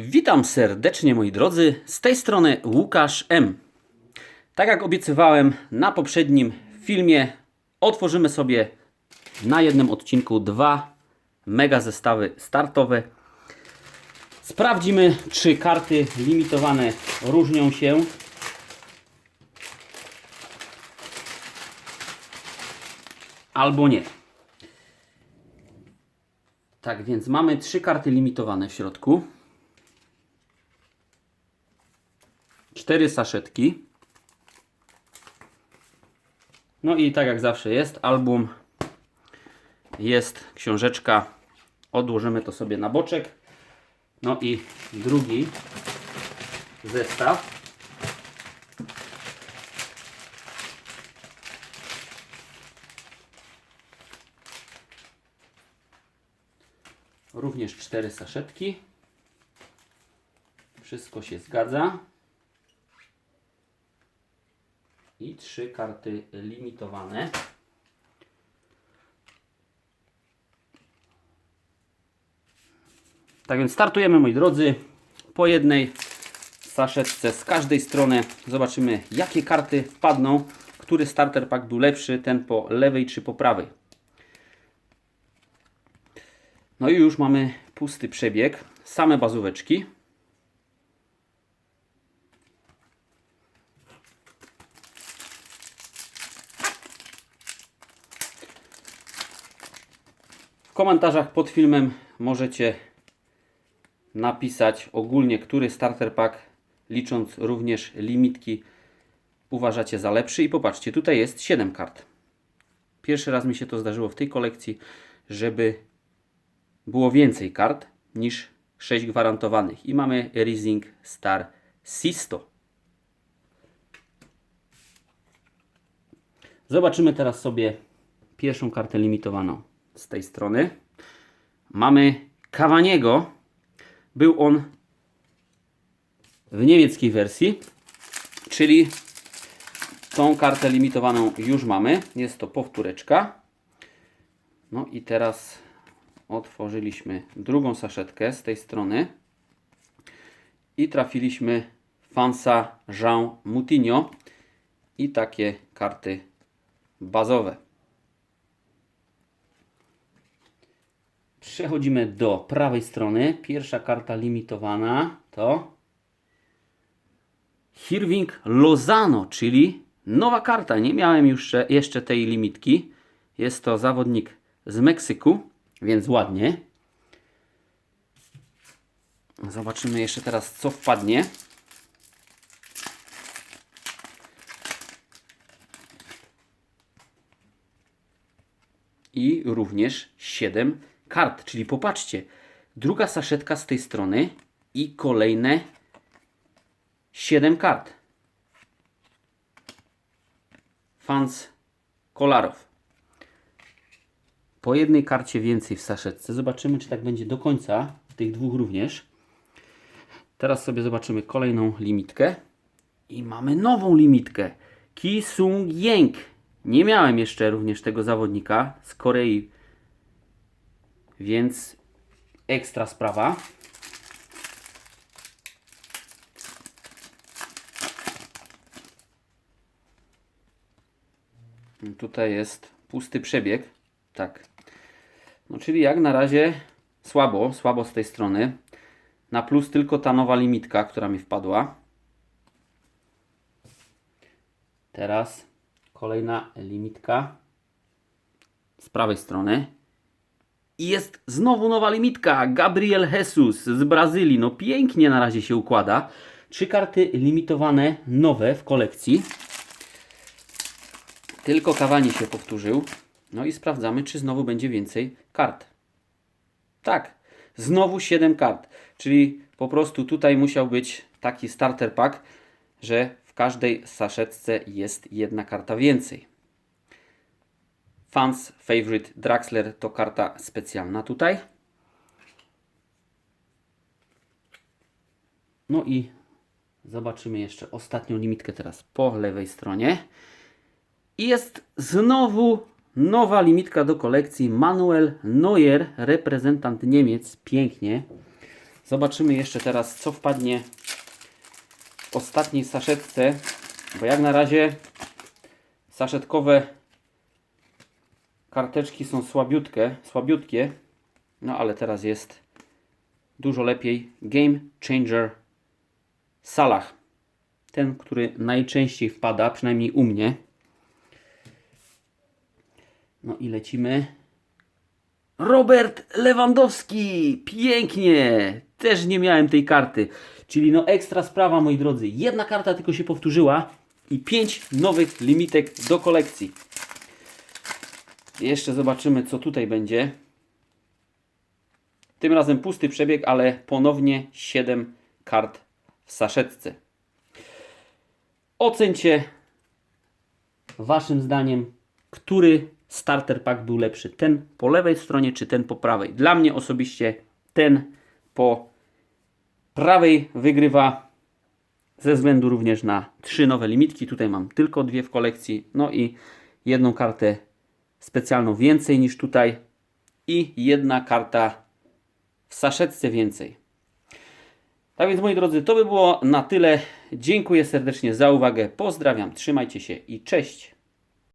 Witam serdecznie moi drodzy, z tej strony Łukasz M. Tak jak obiecywałem na poprzednim filmie, otworzymy sobie na jednym odcinku dwa mega zestawy startowe. Sprawdzimy, czy karty limitowane różnią się. Albo nie. Tak więc mamy trzy karty limitowane w środku. Cztery saszetki. No i tak jak zawsze jest album, jest książeczka. Odłożymy to sobie na boczek. No i drugi zestaw. Również cztery saszetki. Wszystko się zgadza. I trzy karty limitowane. Tak więc startujemy moi drodzy po jednej saszetce z każdej strony. Zobaczymy jakie karty wpadną, który starter pack był lepszy, ten po lewej czy po prawej. No i już mamy pusty przebieg, same bazóweczki. Komentarzach pod filmem możecie napisać ogólnie, który starter pack, licząc również limitki, uważacie za lepszy. I popatrzcie, tutaj jest 7 kart. Pierwszy raz mi się to zdarzyło w tej kolekcji, żeby było więcej kart niż 6 gwarantowanych. I mamy Rising Star Sisto. Zobaczymy teraz sobie pierwszą kartę limitowaną z tej strony. Mamy Cavaniego. Był on w niemieckiej wersji, czyli tą kartę limitowaną już mamy. Jest to powtóreczka. No i teraz otworzyliśmy drugą saszetkę z tej strony i trafiliśmy Fansa Jean Moutinho i takie karty bazowe. Przechodzimy do prawej strony. Pierwsza karta limitowana to Hirving Lozano, czyli nowa karta. Nie miałem już jeszcze tej limitki. Jest to zawodnik z Meksyku, więc ładnie. Zobaczymy jeszcze teraz, co wpadnie. I również 7 kart, czyli popatrzcie, druga saszetka z tej strony i kolejne 7 kart. Fans Kolarow. Po jednej karcie więcej w saszetce. Zobaczymy, czy tak będzie do końca. Tych dwóch również. Teraz sobie zobaczymy kolejną limitkę. I mamy nową limitkę. Ki Sung Yeng. Nie miałem jeszcze również tego zawodnika z Korei. Więc ekstra sprawa. Tutaj jest pusty przebieg. Tak. No czyli jak na razie słabo, słabo z tej strony. Na plus tylko ta nowa limitka, która mi wpadła. Teraz kolejna limitka z prawej strony. I jest znowu nowa limitka. Gabriel Jesus z Brazylii. No pięknie na razie się układa. Trzy karty limitowane, nowe w kolekcji. Tylko Kawani się powtórzył. No i sprawdzamy, czy znowu będzie więcej kart. Tak, znowu 7 kart. Czyli po prostu tutaj musiał być taki starter pack, że w każdej saszetce jest jedna karta więcej. Fans Favorite Draxler to karta specjalna tutaj. No i zobaczymy jeszcze ostatnią limitkę teraz po lewej stronie. I jest znowu nowa limitka do kolekcji. Manuel Neuer, reprezentant Niemiec. Pięknie. Zobaczymy jeszcze teraz, co wpadnie w ostatniej saszetce, bo jak na razie saszetkowe karteczki są słabiutkie, słabiutkie, no ale teraz jest dużo lepiej. Game Changer Salah. Ten, który najczęściej wpada, przynajmniej u mnie. No i lecimy. Robert Lewandowski! Pięknie! Też nie miałem tej karty. Czyli no ekstra sprawa, moi drodzy. Jedna karta tylko się powtórzyła i pięć nowych limitek do kolekcji. Jeszcze zobaczymy, co tutaj będzie. Tym razem pusty przebieg, ale ponownie 7 kart w saszetce. Ocencie Waszym zdaniem, który starter pack był lepszy. Ten po lewej stronie, czy ten po prawej. Dla mnie osobiście ten po prawej wygrywa ze względu również na trzy nowe limitki. Tutaj mam tylko dwie w kolekcji. No i jedną kartę specjalną więcej niż tutaj. I jedna karta w saszetce więcej. Tak więc moi drodzy, to by było na tyle. Dziękuję serdecznie za uwagę. Pozdrawiam, trzymajcie się i cześć.